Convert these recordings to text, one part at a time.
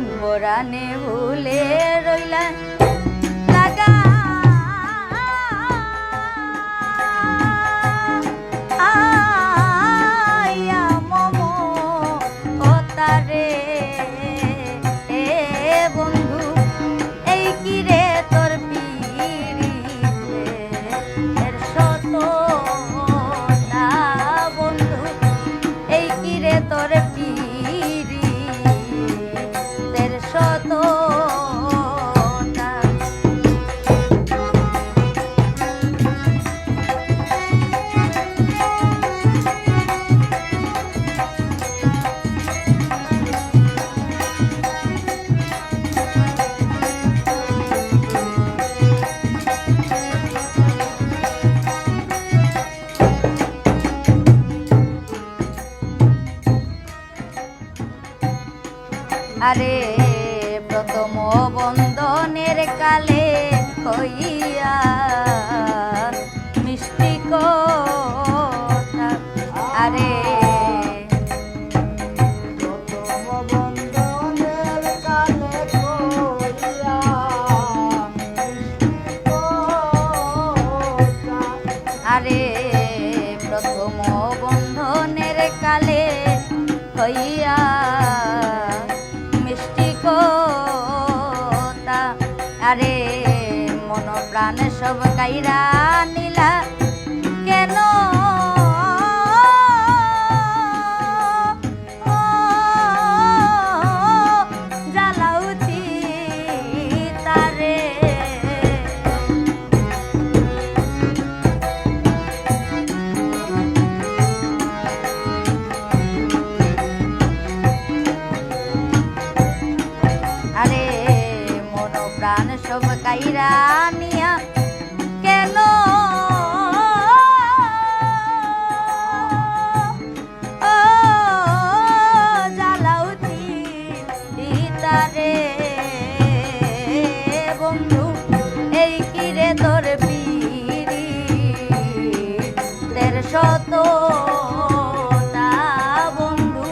মন পরানে ভুলে রইলা আরে প্রথম বন্ধনের কালে হইয়া মিষ্টি কথা। আরে প্রাণ সব কাইরা নিলা। কেন? আরে মন প্রাণ সব কাইরা তারে বন্ধু এই কিরে তোর পিড়ি? তের শত বন্ধু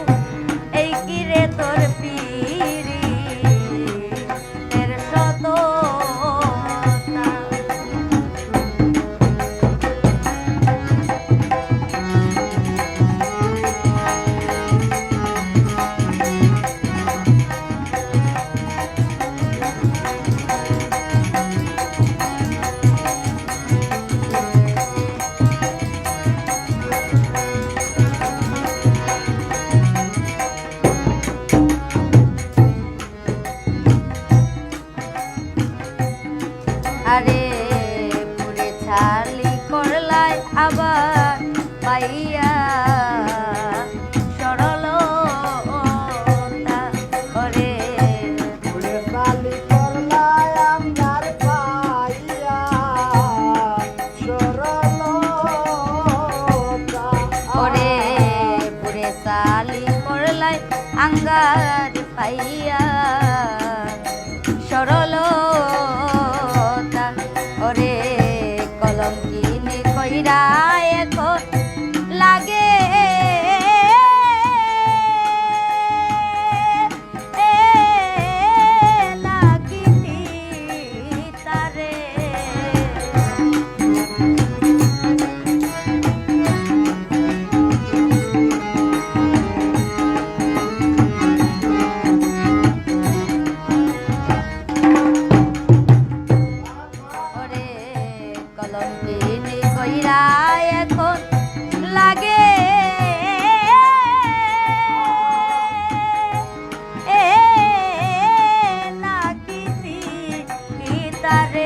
এই কিরে তোর পিড়ি ছালি করলাই আঙ্গার পাইয়া সরল ওরে কলম কিনে কইরা যায় এখন লাগে। নাকি তার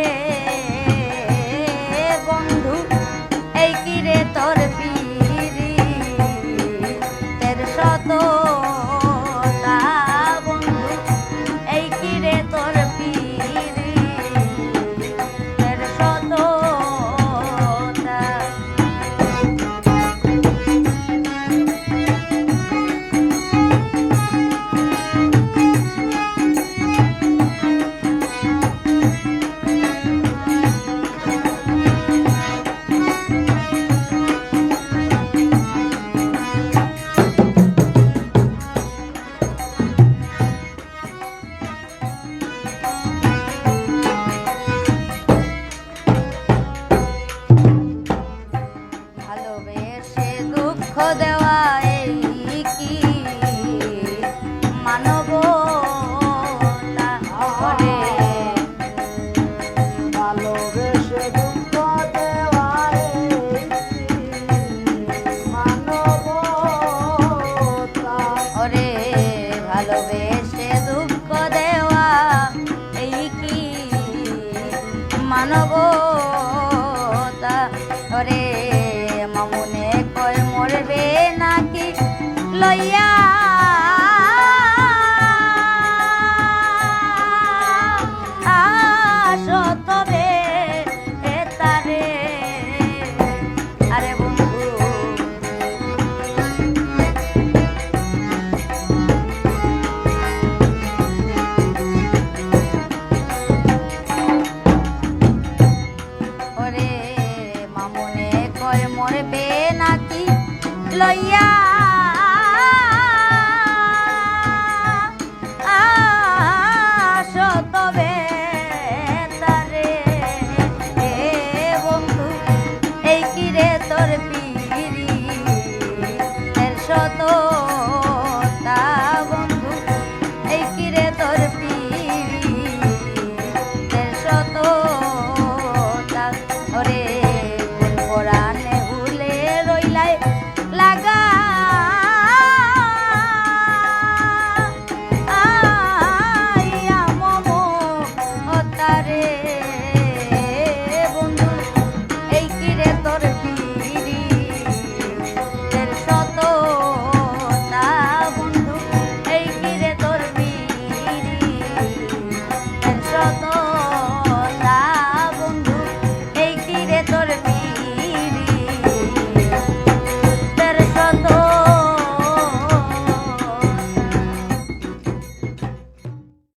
ভালোবেসে দুঃখ দেওয়া এই কি মানবতা? রে মামুনে কয় মরবে নাকি? লইয়া লয় মোর বে নাতি লইয়া